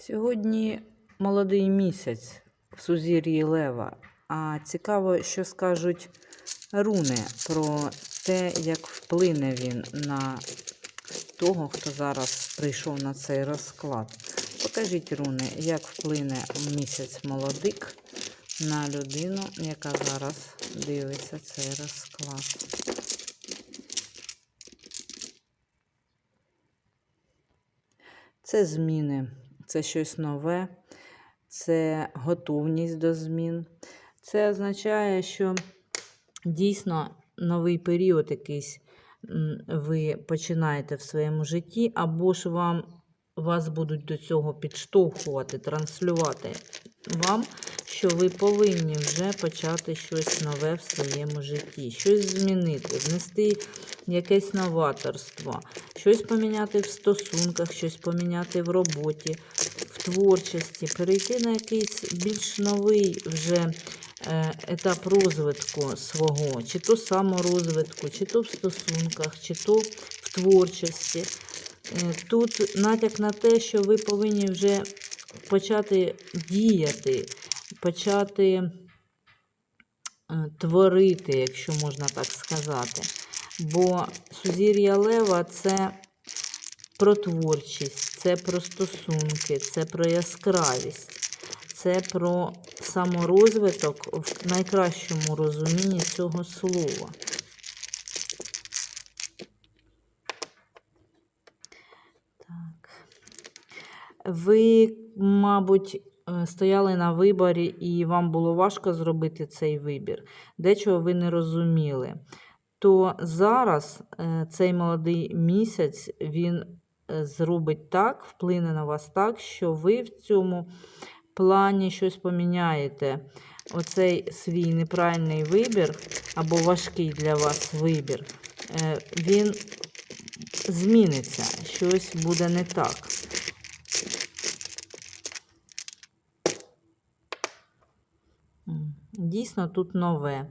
Сьогодні молодий місяць в сузір'ї Лева. А цікаво, що скажуть руни про те, як вплине він на того, хто зараз прийшов на цей розклад. Покажіть руни, як вплине місяць молодик на людину, яка зараз дивиться цей розклад. Це зміни, це щось нове, це готовність до змін. Це означає, що дійсно новий період якийсь ви починаєте в своєму житті, або ж вам вас будуть до цього підштовхувати, транслювати вам, що ви повинні вже почати щось нове в своєму житті, щось змінити, внести якесь новаторство, щось поміняти в стосунках, щось поміняти в роботі, в творчості, перейти на якийсь більш новий вже е, етап розвитку свого, чи то саморозвитку, чи то в стосунках, чи то в творчості. Е, Тут натяк на те, що ви повинні вже почати діяти, почати е, творити, якщо можна так сказати. Бо сузір'я Лева це про творчість, це про стосунки, це про яскравість, це про саморозвиток в найкращому розумінні цього слова. Ви, мабуть, е, стояли на виборі, і вам було важко зробити цей вибір. Дечого ви не розуміли. То зараз е, цей молодий місяць він е, зробить так, вплине на вас так, що ви в цьому плані щось поміняєте. Оцей свій неправильний вибір або важкий для вас вибір, він зміниться, щось буде не так. Дійсно, тут нове.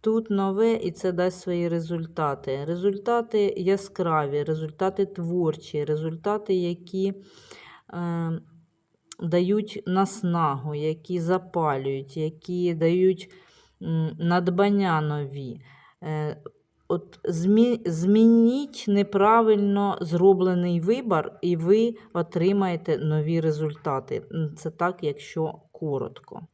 Тут нове і це дасть свої результати. Результати яскраві, результати творчі, результати, які е, дають наснагу, які запалюють, які дають надбання нові. Е, От змі, змініть неправильно зроблений вибір, і ви отримаєте нові результати. Це так, якщо коротко.